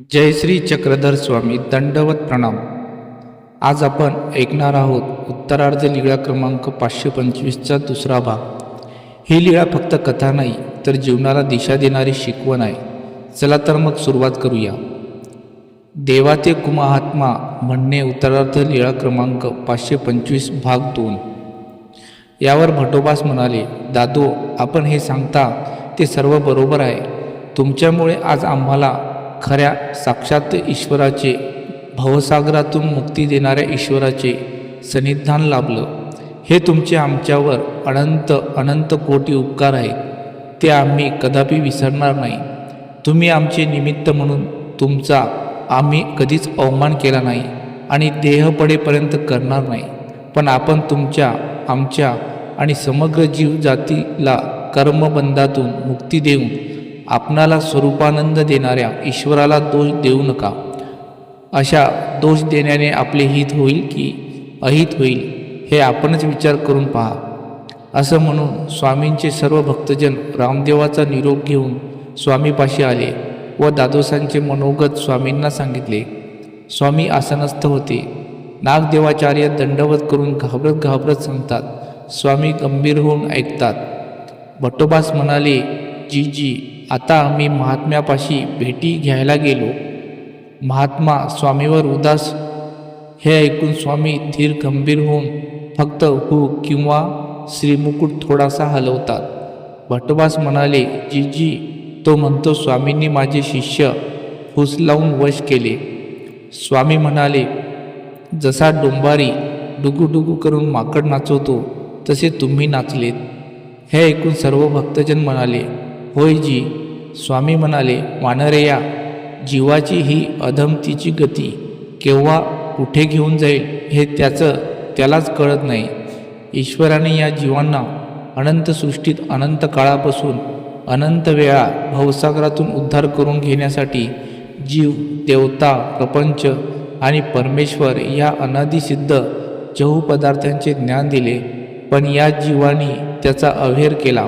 जय श्री चक्रधर स्वामी दंडवत प्रणाम. आज आपण ऐकणार आहोत उत्तरार्ध लीळा क्रमांक पाचशे पंचवीसचा दुसरा भाग. ही लीळा फक्त कथा नाही तर जीवनाला दिशा देणारी शिकवण आहे. चला तर मग सुरुवात करूया. देवाचे कुमहात्मा म्हणणे उत्तरार्ध लीळा क्रमांक पाचशे पंचवीस भाग दोन. यावर भटोबास म्हणाले दादो आपण हे सांगता ते सर्व बरोबर आहे. तुमच्यामुळे आज आम्हाला खऱ्या साक्षात ईश्वराचे भवसागरातून मुक्ती देणाऱ्या ईश्वराचे सन्निधान लाभलं. हे तुमचे आमच्यावर अनंत अनंत कोटी उपकार आहेत. ते आम्ही कदापि विसरणार नाही. तुम्ही आमचे निमित्त म्हणून तुमचा आम्ही कधीच अवमान केला नाही आणि देह पडेपर्यंत करणार नाही. पण आपण तुमच्या आमच्या आणि समग्र जीवजातीला कर्मबंधातून मुक्ती देऊन आपणाला स्वरूपानंद देणाऱ्या ईश्वराला दोष देऊ नका. अशा दोष देण्याने आपले हित होईल की अहित होईल हे आपणच विचार करून पहा. असं म्हणून स्वामींचे सर्व भक्तजन रामदेवाचा निरोप घेऊन स्वामीपाशी आले व दादोसांचे मनोगत स्वामींना सांगितले. स्वामी आसनस्थ होते. नागदेवाचार्य दंडवत करून घाबरत घाबरत सांगतात स्वामी गंभीर होऊन ऐकतात. भट्टोबास म्हणाले जी जी आता आम्ही महात्म्यापाशी भेटी घ्यायला गेलो. महात्मा स्वामीवर उदास. हे ऐकून स्वामी धीर गंभीर होऊन फक्त हू किंवा श्रीमुकुट थोडासा हलवतात. भटवास म्हणाले जी जी तो म्हणतो स्वामींनी माझे शिष्य फुस लावून वश केले. स्वामी म्हणाले जसा डोंबारी डुगुडुगू करून माकड नाचवतो तसे तुम्ही नाचलेत. हे ऐकून सर्व भक्तजन म्हणाले होय जी स्वामी म्हणाले वानरेया जीवाची ही अधमतीची गती केव्हा कुठे घेऊन जाईल हे त्याचं त्यालाच कळत नाही. ईश्वराने या जीवांना अनंत सृष्टीत अनंत काळापासून अनंत वेळा भवसागरातून उद्धार करून घेण्यासाठी जीव देवता प्रपंच आणि परमेश्वर या अनादिसिद्ध चहू पदार्थांचे ज्ञान दिले. पण या जीवानी त्याचा अवेर केला.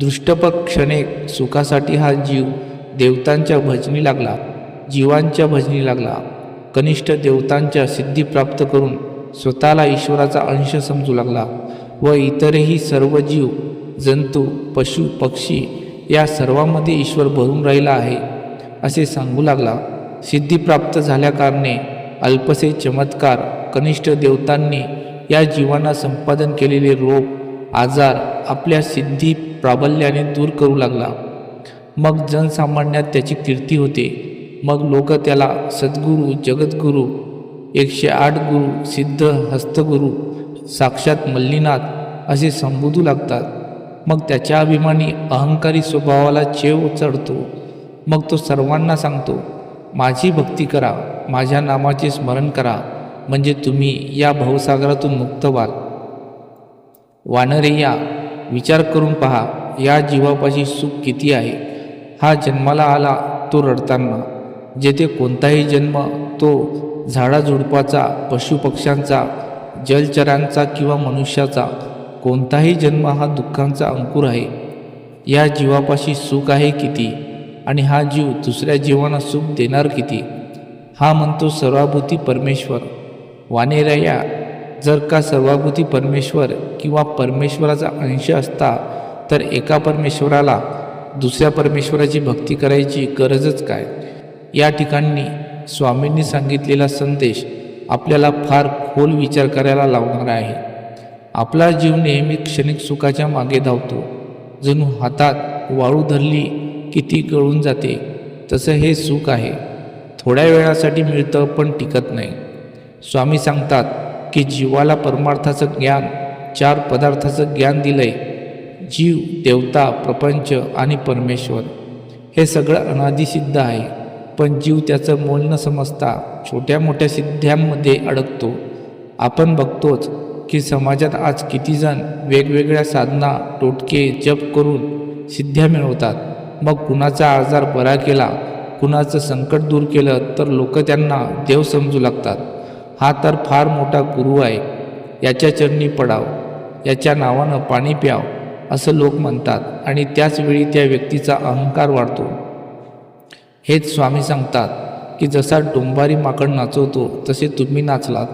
दृष्टपक क्षणे सुखासाठी हा जीव देवतांच्या भजनी लागला जीवांच्या भजनी लागला. कनिष्ठ देवतांच्या सिद्धी प्राप्त करून स्वतःला ईश्वराचा अंश समजू लागला व इतरही सर्व जीव जंतू पशु पक्षी या सर्वांमध्ये ईश्वर भरून राहिला आहे असे सांगू लागला. सिद्धी प्राप्त झाल्याकारणे अल्पसे चमत्कार कनिष्ठ देवतांनी या जीवांना संपादन केलेले रोग आजार आपल्या सिद्धी प्राबल्याने दूर करू लागला. मग जनसामान्यात त्याची कीर्ती होते. मग लोक त्याला सद्गुरू जगद्गुरू एकशे आठ गुरु सिद्ध हस्तगुरू साक्षात मल्लीनाथ असे संबोधू लागतात. मग त्याच्या अभिमानी अहंकारी स्वभावाला चेव चढतो. मग तो सर्वांना सांगतो माझी भक्ती करा माझ्या नामाचे स्मरण करा म्हणजे तुम्ही या भवसागरातून मुक्त व्हाल. वानरेया विचार करून पहा या जीवापाशी सुख किती आहे? हा जन्माला आला तो रडताना जेथे कोणताही जन्म तो झाडाझुडपाचा पशुपक्ष्यांचा जलचरांचा किंवा मनुष्याचा कोणताही जन्म हा दुःखांचा अंकुर आहे. या जीवापाशी सुख आहे किती? आणि हा जीव दुसऱ्या जीवांना सुख देणार किती? हा म्हणतो सर्वाभूती परमेश्वर. वानेरया जर का सर्वाभूती परमेश्वर किंवा परमेश्वराचा अंश असता तर एका परमेश्वराला दुसऱ्या परमेश्वराची भक्ती करायची गरजच काय? या ठिकाणी स्वामींनी सांगितलेला संदेश आपल्याला फार खोल विचार करायला लावणारा आहे. आपला जीव नेहमी क्षणिक सुखाच्या मागे धावतो. जणू हातात वाळू धरली की ती गळून जाते. तसं हे सुख आहे. थोड्या वेळासाठी मिळतं पण टिकत नाही. स्वामी सांगतात की जीवाला परमार्थाचं ज्ञान चार पदार्थाचं ज्ञान दिलंय जीव देवता प्रपंच आणि परमेश्वर. हे सगळं अनादिसिद्ध आहे. पण जीव त्याचं मोल न समजता छोट्या मोठ्या सिद्ध्यांमध्ये अडकतो. आपण बघतोच की समाजात आज कितीजण वेगवेगळ्या साधना टोटके जप करून सिद्ध्या मिळवतात. मग कुणाचा आजार बरा केला कुणाचं संकट दूर केलं तर लोक त्यांना देव समजू लागतात. हा तर फार मोठा गुरु आहे. याच्या चरणी पडाव. याच्या नावानं पाणी प्याव असं लोक म्हणतात. आणि त्याचवेळी त्या व्यक्तीचा अहंकार वाढतो. हेच स्वामी सांगतात की जसा डोंबारी माकड नाचवतो तसे तुम्ही नाचलात.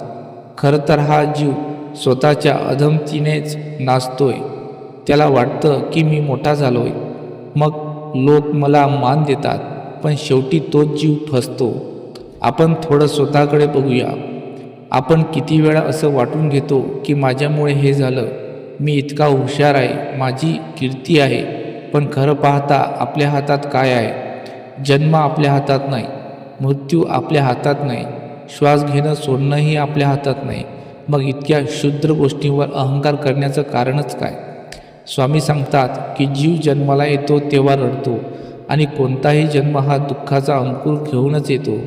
खरं तर हा जीव स्वतःच्या अधमतीनेच नाचतोय. त्याला वाटतं की मी मोठा झालोय. मग लोक मला मान देतात पण शेवटी तोच जीव फसतो. आपण थोडं स्वतःकडे बघूया. आपण किती वेळा असं वाटून घेतो की माझ्यामुळे हे झालं? मी इतका हुशार आहे माझी कीर्ती आहे पण खरं पाहता आपल्या हातात काय आहे? जन्म आपल्या हातात नाही मृत्यू आपल्या हातात नाही श्वास घेणं सोडणंही आपल्या हातात नाही. मग इतक्या क्षुद्र गोष्टींवर अहंकार करण्याचं कारणच काय? स्वामी सांगतात की जीव जन्माला येतो तेव्हा रडतो आणि कोणताही जन्म हा दुःखाचा अंकुर घेऊनच येतो.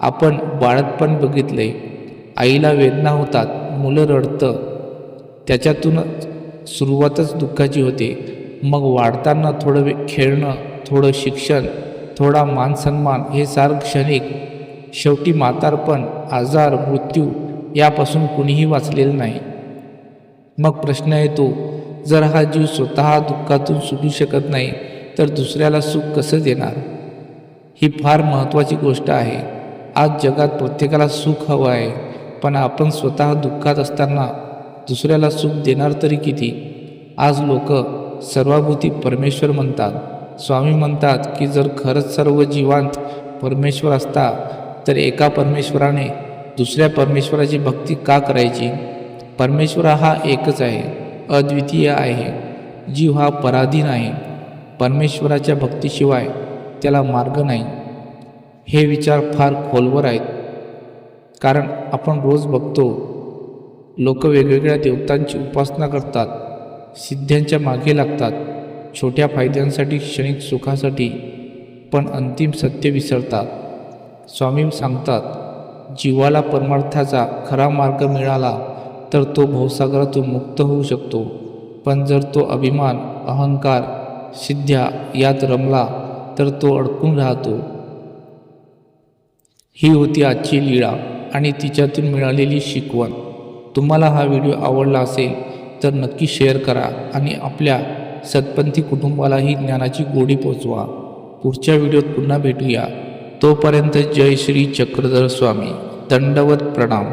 आपण बाळतपण बघितले आईला वेदना होतात मुलं रडतं. त्याच्यातूनच सुरुवातच दुःखाची होते. मग वाढताना थोडं वे खेळणं थोडं शिक्षण थोडा मानसन्मान हे सार क्षणिक. शेवटी म्हातारपण आजार मृत्यू यापासून कुणीही वाचलेलं नाही. मग प्रश्न येतो जर हा जीव स्वतः दुःखातून सुटू शकत नाही तर दुसऱ्याला सुख कसं देणार? ही फार महत्त्वाची गोष्ट आहे. आज जगात प्रत्येकाला सुख हवं आहे. पण आपण स्वतः दुःखात असताना दुसऱ्याला सुख देणार तरी किती? आज लोक सर्वाभूती परमेश्वर म्हणतात. स्वामी म्हणतात की जर खरंच सर्व जीवांत परमेश्वर असता तर एका परमेश्वराने दुसऱ्या परमेश्वराची भक्ती का करायची? परमेश्वर हा एकच आहे अद्वितीय आहे. जीव हा पराधीन आहे. परमेश्वराच्या भक्तीशिवाय त्याला मार्ग नाही. हे विचार फार खोलवर आहेत. कारण आपण रोज बघतो लोक वेगवेगळ्या देवतांची उपासना करतात सिद्ध्यांच्या मागे लागतात छोट्या फायद्यांसाठी क्षणिक सुखासाठी पण अंतिम सत्य विसरतात. स्वामी सांगतात जीवाला परमार्थाचा खरा मार्ग मिळाला तर तो भवसागरातून मुक्त होऊ शकतो. पण जर तो अभिमान अहंकार सिद्ध्या यात रमला तर तो अडकून राहतो. ही होती आजची लीळा. आणि तिच्यातून मिळालेली शिकवण. तुम्हाला हा व्हिडिओ आवडला असेल तर नक्की शेअर करा आणि आपल्या सतपंथी कुटुंबालाही ज्ञानाची गोडी पोचवा. पुढच्या व्हिडिओत पुन्हा भेटूया. तोपर्यंत जय श्री चक्रधर स्वामी. दंडवत प्रणाम.